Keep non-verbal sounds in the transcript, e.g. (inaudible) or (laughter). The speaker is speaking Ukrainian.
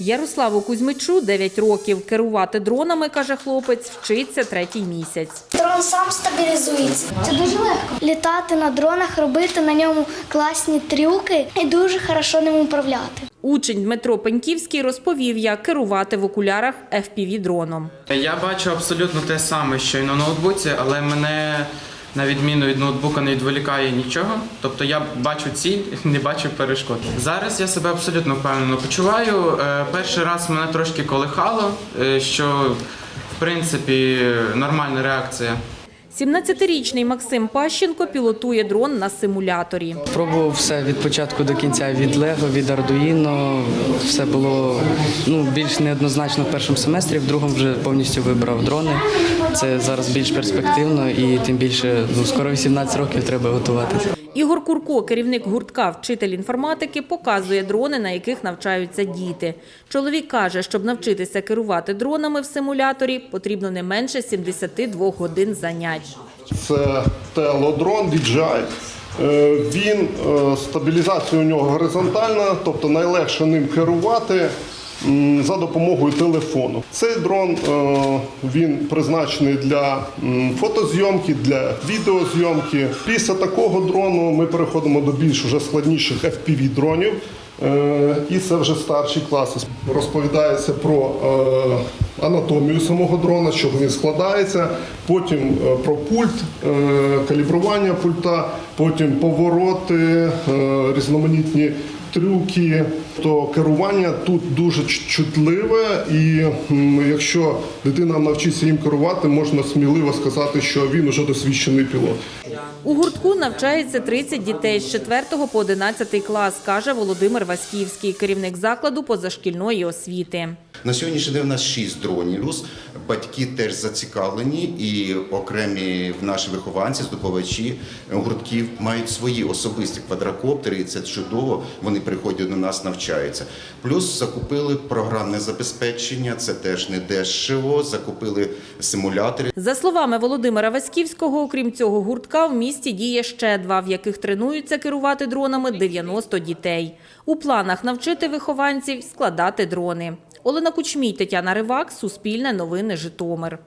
Ярославу Кузьмичу 9 років. Керувати дронами, каже хлопець, вчиться третій місяць. Дрон сам стабілізується. Це дуже легко. Літати на дронах, робити на ньому класні трюки і дуже хорошо ним управляти. Учень Дмитро Пеньківський розповів, як керувати в окулярах FPV-дроном. Я бачу абсолютно те саме, що й на ноутбуці, але мене на відміну від ноутбука не відволікає нічого. Тобто я бачу ціль, (laughs) не бачу перешкод. Зараз я себе абсолютно впевнено почуваю. Е, Перший раз мене трошки колихало, е, що в принципі нормальна реакція. 17-річний Максим Пащенко пілотує дрон на симуляторі. Пробував все від початку до кінця, від Лего, від Ардуїно. Все було ну, більш неоднозначно в першому семестрі, в другому вже повністю вибрав дрони. Це зараз більш перспективно і тим більше ну, скоро 18 років треба готуватися. Ігор Курко, керівник гуртка Вчитель інформатики, показує дрони, на яких навчаються діти. Чоловік каже, щоб навчитися керувати дронами в симуляторі, потрібно не менше 72 годин занять. Це телодрон DJI. Е, Він е, стабілізація у нього горизонтальна, тобто найлегше ним керувати за допомогою телефону. Цей дрон е, він призначений для фотозйомки, для відеозйомки. Після такого дрону ми переходимо до більш уже складніших FPV дронів. Е, І це вже старші класи. Розповідається про е, анатомію самого дрона, чого він складається, потім про пульт, калібрування пульта, потім повороти, різноманітні трюки. То керування тут дуже чутливе, і якщо дитина навчиться їм керувати, можна сміливо сказати, що він уже досвідчений пілот. У гуртку навчається 30 дітей з 4 по 11 клас, каже Володимир Васьківський, керівник закладу позашкільної освіти. На сьогоднішній день у нас шість дронів. Плюс батьки теж зацікавлені, і окремі наші вихованці, здобувачі гуртків мають свої особисті квадрокоптери, і це чудово. Вони приходять до нас, навчаються. Плюс закупили програмне забезпечення, це теж не дешево. Закупили симулятори. За словами Володимира Васьківського, окрім цього гуртка, в місті діє ще два, в яких тренуються керувати дронами 90 дітей. У планах навчити вихованців складати дрони. Олена Кучмій, Тетяна Ривак, Суспільне новини, Житомир.